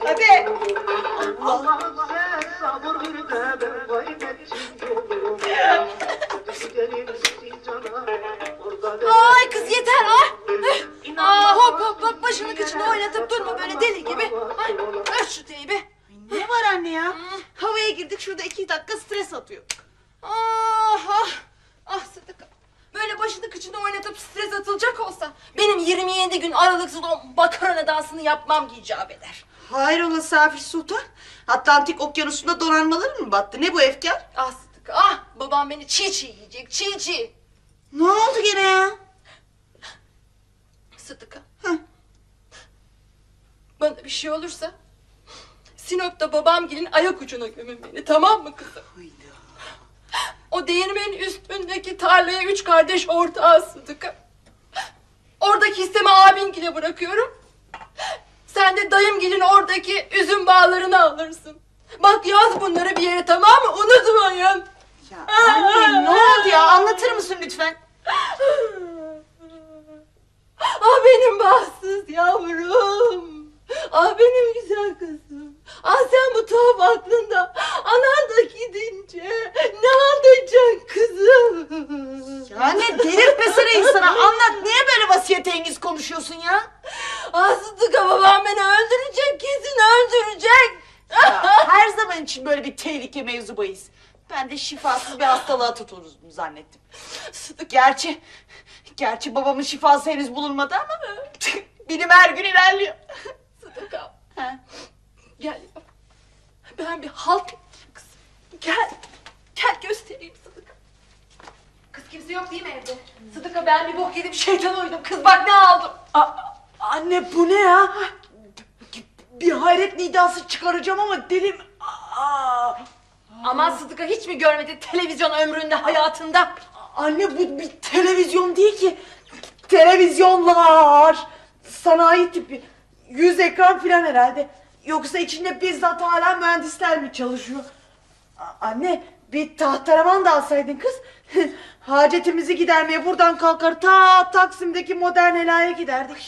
Hadi. Allah'ım sen sabır bir de ben kaybedeceğim yolumu gidelim Sincan'a Ay kız yeter ah. Eh, Aa, hop hop hop başını kıçını oynatıp durma böyle deli gibi. Ay, öp şu teybi. Ne var anne ya? Havaya girdik şurada iki dakika stres atıyor. Ah ah. Ah oynatıp stres atılacak olsa benim 27 gün aralıksız o makarna dansını yapmam icap eder. Hayrola Safir Sultan? Atlantik okyanusunda donanmaları mı battı? Ne bu efkar? Ah Sıdıka ah babam beni çiğ çiğ yiyecek çiğ çiğ. Ne oldu gene ya? Sıdıka. Hı. Bana bir şey olursa Sinop'ta babamgilin ayak ucuna gömün beni tamam mı kızım? O değirmenin üstündeki tarlaya üç kardeş ortağı Sıdıka. Oradaki hissemi abingile bırakıyorum. Sen de dayımgilin oradaki üzüm bağlarını alırsın. Bak yaz bunları bir yere tamam mı? Unutmayın. Ya anne ne oldu ya? Anlatır mısın lütfen? Ah benim bahtsız yavrum. Ah benim güzel kızım. Ah sen bu tuhaf aklında. Anan da gidince ne alacaksın kızım? Ya anne delirtmesene insana. Anlat niye böyle vasiyetengiz konuşuyorsun ya? Ah Sıdıka babam beni öldürecek kesin öldürecek. Ya, her zaman için böyle bir tehlike mevzu bahis. Ben de şifasız bir hastalığa tutuluruz zannettim. Sıdık gerçi, gerçi babamın şifası henüz bulunmadı ama bilim her gün ilerliyor. Gel. Ben bir halt kızım. Gel. Gel göstereyim Sıdıka. Kız kimse yok değil mi evde? Sıdıka ben bir bok yedim şeytan uydum. Kız bak ne aldım. A- anne bu ne ya? Bir hayret nidası çıkaracağım ama dilim... Aa, Aman Sıdıka hiç mi görmedin televizyon ömründe hayatında? anne bu bir televizyon değil ki. Televizyonlar. Sanayi tipi. Yüz ekran filan herhalde. Yoksa içinde bizzat hala mühendisler mi çalışıyor? A- Anne bir tahtaraman da alsaydın kız. Hacetimizi gidermeye buradan kalkar ta Taksim'deki modern helaya giderdik.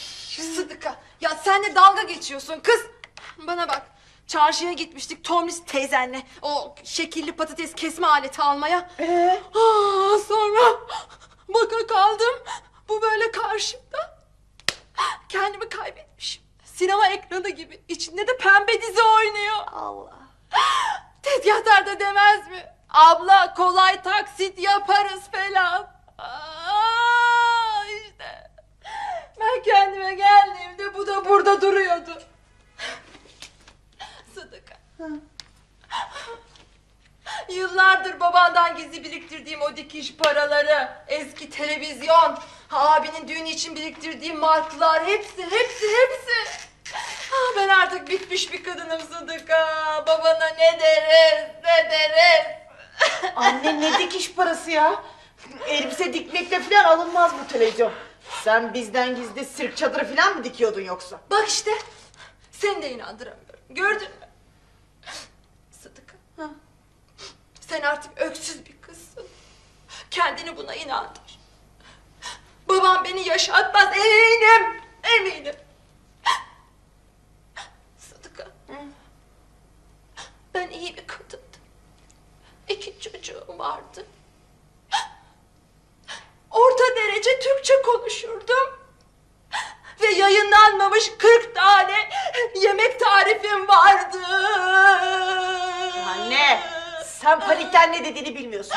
Sıdıka ya sen de dalga geçiyorsun kız. Bana bak çarşıya gitmiştik Tomris teyzenle o şekilli patates kesme aleti almaya. Ee? Aa, sonra baka kaldım bu böyle karşımda. Kendimi kaybetmişim. Sinema ekranı gibi içinde de pembe dizi oynuyor. Allah. Tezgahtar da demez mi? Abla kolay taksit yaparız falan. Aa, işte. Ben kendime geldiğimde bu da burada duruyordu. Sıdıka. Yıllardır babandan gizli biriktirdiğim o dikiş paraları, eski televizyon, abinin düğünü için biriktirdiğim marklar hepsi, hepsi, hepsi. Ben artık bitmiş bir kadınım Sıdıka. Babana ne deriz, ne deriz. Anne ne dikiş parası ya? Elbise dikmekle falan alınmaz bu televizyon. Sen bizden gizli sirk çadırı falan mı dikiyordun yoksa? Bak işte, seni de inandıramıyorum. Gördün mü? Sıdıka, Ha. sen artık öksüz bir kızsın. Kendini buna inandır. Babam beni yaşatmaz, eminim, eminim. Sıdıka, ben iyi bir kadındım. İki çocuğum vardı. Orta derece Türkçe konuşurdum. Ve yayınlanmamış 40 tane yemek tarifim vardı. Anne sen panikten ne dediğini bilmiyorsun.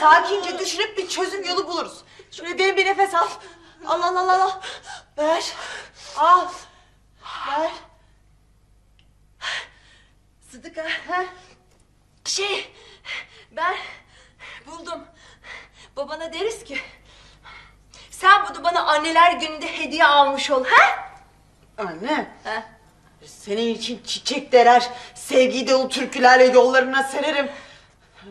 Sakince düşünüp bir çözüm yolu buluruz. Şöyle derin bir nefes al. Al al al al. Ver. Al. Ver. Sıdıka. Ha? Şey, ben. Babana deriz ki, sen bunu bana anneler gününde hediye almış ol, ha? Anne. Ha? Senin için çiçek derer, sevgi dolu türkülerle yollarına sererim.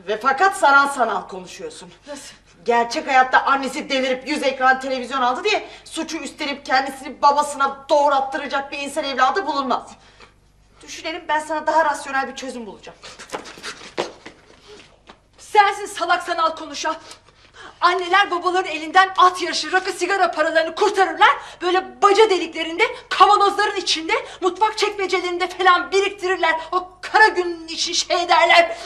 Ve fakat sanal sanal konuşuyorsun. Nasıl? Gerçek hayatta annesi delirip yüz ekran televizyon aldı diye suçu üstlenip kendisini babasına doğrattıracak bir insan evladı bulunmaz. Düşünelim ben sana daha rasyonel bir çözüm bulacağım. Sensin salak sanal konuşan. Anneler babaların elinden at yarışı, rakı, sigara paralarını kurtarırlar. Böyle baca deliklerinde, kavanozların içinde, mutfak çekmecelerinde falan biriktirirler. O kara günün için şey derler.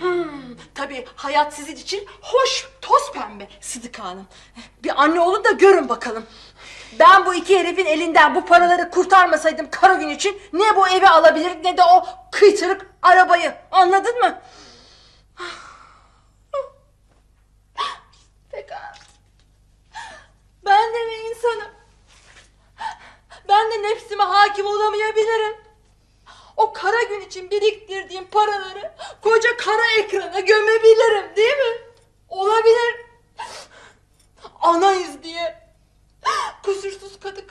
Hmm, tabii hayat sizin için hoş, toz pembe Sıdıka Hanım. Bir anne olun da görün bakalım. Ben bu iki herifin elinden bu paraları kurtarmasaydım kara gün için ne bu evi alabilir ne de o kıytırık arabayı. Anladın mı? Pekala. Ben de bir insanım. Ben de nefsime hakim olamayabilirim. O kara gün için biriktirdiğim paraları koca kara ekrana gömebilirim değil mi? Olabilir. Anayız diye. Kusursuz kadı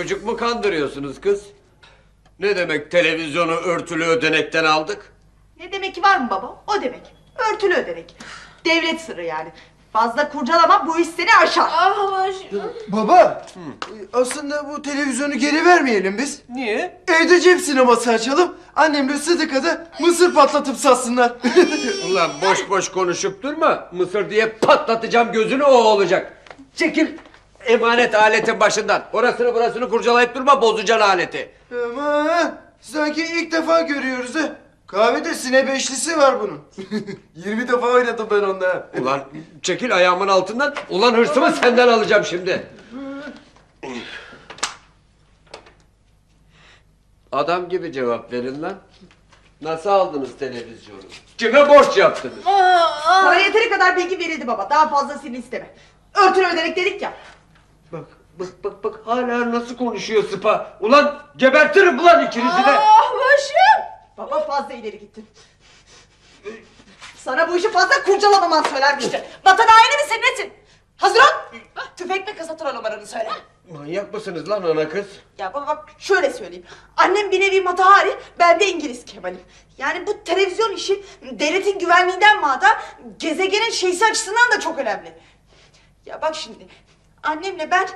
Çocuk mu kandırıyorsunuz kız? Ne demek televizyonu örtülü ödenekten aldık? Ne demek ki var mı baba? O demek. Örtülü ödenek. Devlet sırrı yani. Fazla kurcalama bu iş seni aşar. Ah. Baba, aslında bu televizyonu geri vermeyelim biz. Niye? Evde cep sineması açalım. Annemle Sıdık'a da mısır patlatıp satsınlar. Ulan boş boş konuşup durma. Mısır diye patlatacağım gözünü o olacak. Çekil emanet aletin başından. Orasını burasını kurcalayıp durma bozacaksın aleti. Aman, sanki ilk defa görüyoruz ha. Kahvede sine beşlisi var bunun. 20 defa oynadım ben onunla. Ulan çekil ayağımın altından. Ulan hırsımı senden alacağım şimdi. Adam gibi cevap verin lan. Nasıl aldınız televizyonu? Kime borç yaptınız? Sana yeteri kadar bilgi verildi baba. Daha fazlasını isteme. Örtülü ödenek dedik ya. Bak bak bak bak hala nasıl konuşuyor sıpa. Ulan gebertirim ulan ikinizi de. Ah başım. Baba fazla ileri gittin. Sana bu işi fazla kurcalamaman söylenmişti. Vatan haini misin nesin? Hazır ol. Tüfek ve kasatura numaranı söyle. Manyak mısınız lan ana kız? Ya baba bak şöyle söyleyeyim. Annem bir nevi matahari, ben de İngiliz Kemal'im. Yani bu televizyon işi devletin güvenliğinden mağda, gezegenin şeysi açısından da çok önemli. Ya bak şimdi, annemle ben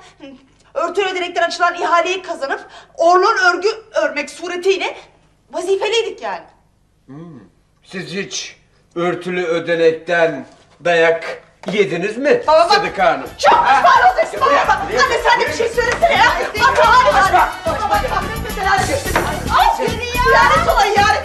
örtülü ödenekten açılan ihaleyi kazanıp orlon örgü örmek suretiyle vazifeliydik yani. Siz hiç örtülü ödenekten dayak yediniz mi Baba bak- Hanım? Çok pişman baba. buraya, Anne sen de bir şey söylesene ya. Matahari var. Baba bak bak mesela. Ay seni ya. Lanet olası.